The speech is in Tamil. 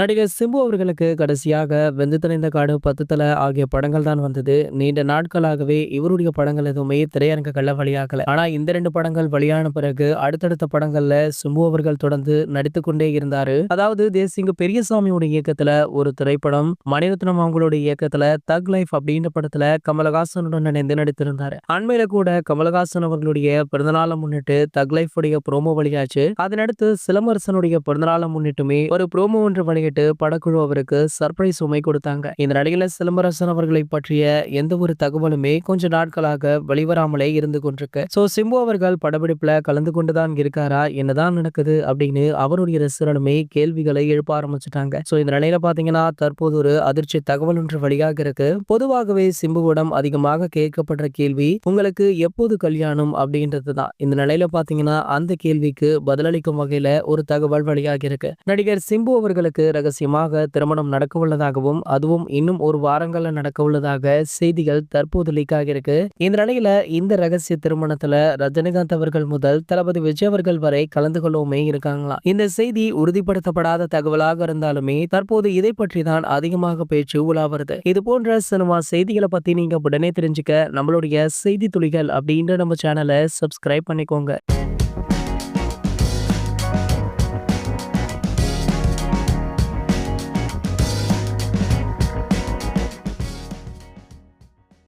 நடிகர் சிம்பு அவர்களுக்கு கடைசியாக வெந்து தணிந்த காடு பத்து ஆகிய படங்கள் தான் வந்தது. நீண்ட நாட்களாகவே இவருடைய படங்கள் எதுவுமே திரையரங்குகள்ல வழியாகல ஆனா இந்த ரெண்டு படங்கள் வழியான பிறகு அடுத்தடுத்த படங்கள்ல சிம்பு அவர்கள் தொடர்ந்து நடித்து கொண்டே இருந்தாரு. அதாவது தேசிங்க பெரியசாமியோட இயக்கத்துல ஒரு திரைப்படம் மணிரத்னம் அவங்களுடைய இயக்கத்துல தக் லைஃப் அப்படின்ற படத்துல கமலஹாசனுடன் இணைந்து நடித்திருந்தாரு. அண்மையில கூட கமலஹாசன் அவர்களுடைய பிறந்தநாளை முன்னிட்டு தக் லைஃப் உடைய ப்ரோமோ வழியாச்சு அதனடுத்து சிலம்பரசனுடைய பிறந்தநாளை முன்னிட்டுமே ஒரு ப்ரோமோ ஒன்று கேட்டு படக்குழு அவருக்கு சர்ப்ரைஸ் உமை கொடுத்தாங்க. இந்த நிலையில சிலம்பரசன் அவர்களை பற்றிய எந்த ஒரு தகவலுமே கொஞ்ச நாட்களாக வெளிவராமலே இருந்து கொண்டிருக்கு. சோ சிம்பு அவர்கள் படப்பிடிப்புல கலந்து கொண்டுதான் இருக்காரா என்னதான் நடக்குது அப்படின்னு அவருடைய ரசிகர்களுமே கேள்விகளை எழுப்ப ஆரம்பிச்சுட்டாங்க. சோ இந்த நிலையில பாத்தீங்கன்னா தற்போது ஒரு அதிர்ச்சி தகவல் ஒன்று வழியாக இருக்கு. பொதுவாகவே சிம்புவிடம் அதிகமாக கேட்கப்படுற கேள்வி உங்களுக்கு எப்போது கல்யாணம்? அப்படின்றது தான். இந்த நிலையில பாத்தீங்கன்னா அந்த கேள்விக்கு பதிலளிக்கும் வகையில ஒரு தகவல் வழியாக இருக்கு. நடிகர் சிம்பு அவர்களுக்கு ரகசியமாக திருமணம் நடக்கவுள்ளதாகவும் அதுவும் இன்னும் ஒரு வாரங்களில் நடக்கவுள்ளதாக செய்திகள் தற்போது லீக் ஆகியிருக்கு. இந்த நிலையில இந்த ரகசிய திருமணத்துல ரஜினிகாந்த் அவர்கள் முதல் தளபதி விஜய் அவர்கள் வரை கலந்து கொள்ளவுமே இருக்காங்களாம் இந்த செய்தி உறுதிப்படுத்தப்படாத தகவலாக இருந்தாலுமே தற்போது இதை பற்றி தான் அதிகமாக பேச்சு உலா வருது. இது போன்ற சினிமா செய்திகளை பத்தி நீங்க உடனே தெரிஞ்சுக்க நம்மளுடைய செய்தி துளிகள் அப்படின்ற நம்ம சேனலை சப்ஸ்கிரைப் பண்ணிக்கோங்க.